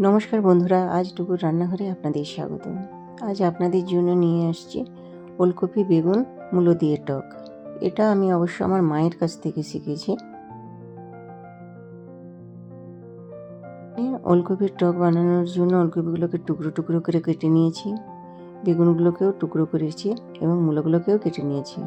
নমস্কার বন্ধুরা, আজ টুকুর রান্নাঘরে আপনাদের স্বাগত আজ আপনাদের জন্য নিয়ে আসছি ওলকপি বেগুন মূলো দিয়ে টক। এটা আমি অবশ্য আমার মায়ের কাছ থেকে শিখেছি। ওলকপির টক বানানোর জন্য ওলকপিগুলোকে টুকরো টুকরো করে কেটে নিয়েছি। বেগুনগুলোকেও টুকরো করেছি এবং মূলোগুলোকেও কেটে নিয়েছি।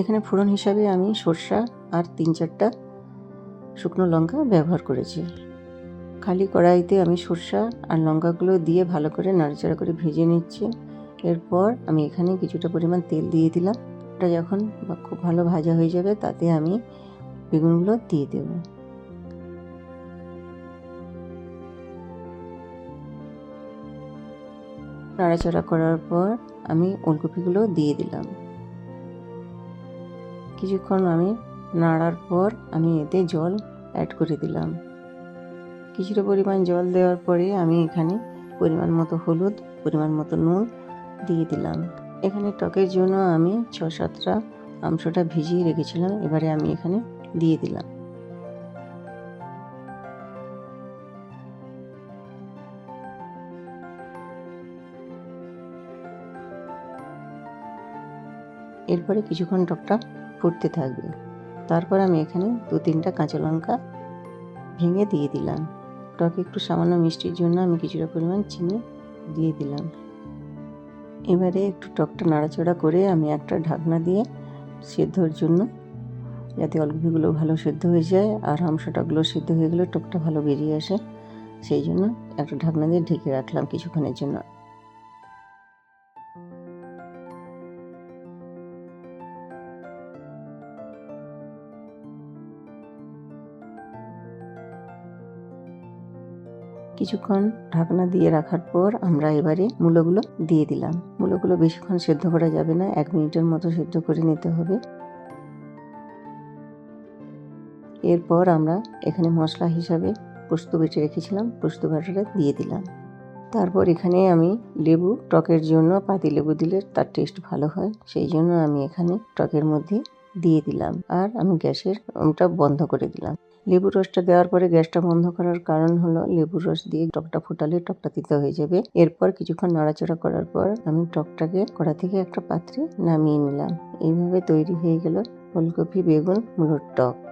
এখানে ফোড়ন হিসাবে আমি সর্ষা আর তিন চারটা শুকনো লঙ্কা ব্যবহার করেছি। খালি কড়াইতে আমি সর্ষা আর লঙ্কাগুলো দিয়ে ভালো করে নাড়াচাড়া করে ভেজে নিচ্ছি। এরপর আমি এখানে কিছুটা পরিমাণ তেল দিয়ে দিলাম। ওটা যখন খুব ভালো ভাজা হয়ে যাবে, তাতে আমি বেগুনগুলো দিয়ে দেব। নাড়াচাড়া করার পর আমি ওলকপিগুলো দিয়ে দিলাম। কিছুক্ষণ আমি নাড়ার পর আমি এতে জল অ্যাড করে দিলাম। কিছুটা পরিমাণ জল দেওয়ার পরে আমি এখানে পরিমাণ মতো হলুদ, পরিমাণ মতো নুন দিয়ে দিলাম। এখানে টকের জন্য আমি ছ সাতটা মাংসটা ভিজিয়ে রেখেছিলাম, এবারে আমি এখানে দিয়ে দিলাম। এরপরে কিছুক্ষণ টকটা ফুটতে থাকবে। তারপর আমি এখানে দু তিনটা কাঁচা লঙ্কা ভেঙে দিয়ে দিলাম। টকে একটু সামান্য মিষ্টির জন্য আমি কিছুটা পরিমাণ চিনি দিয়ে দিলাম। এবারে একটু টকটা নাড়াচাড়া করে আমি একটা ঢাকনা দিয়ে সেদ্ধর জন্য, যাতে অলগুপিগুলো ভালো সেদ্ধ হয়ে যায় আর হামসাটাগুলো সেদ্ধ হয়ে গেলে টকটা ভালো বেরিয়ে আসে, সেই জন্য একটা ঢাকনা দিয়ে ঢেকে রাখলাম কিছুক্ষণের জন্য। কিছুক্ষণ ঢাকনা দিয়ে রাখার পর আমরা এবারে মূলোগুলো দিয়ে দিলাম। মূলোগুলো বেশিক্ষণ সেদ্ধ করা যাবে না, এক মিনিটের মতো সেদ্ধ করে নিতে হবে। এরপর আমরা এখানে মশলা হিসাবে পোস্ত বেটে রেখেছিলাম, পোস্ত বাটাটা দিয়ে দিলাম। তারপর এখানে আমি লেবু, টকের জন্য পাতি লেবু দিলে তার টেস্ট ভালো হয়। সেই জন্য আমি এখানে টকের মধ্যে দিয়ে দিলাম আর আমি গ্যাসের ওটা বন্ধ করে দিলাম। লেবু রসটা দেওয়ার পরে গ্যাসটা বন্ধ করার কারণ হলো লেবু রস দিয়ে টকটা ফুটালে টকটা তিতে হয়ে যাবে। এরপর কিছুক্ষণ নাড়াচাড়া করার পর আমি টকটাকে কড়া থেকে একটা পাত্রে নামিয়ে নিলাম। এইভাবে তৈরি হয়ে গেল ফুলকপি, বেগুন, মুলোর টক।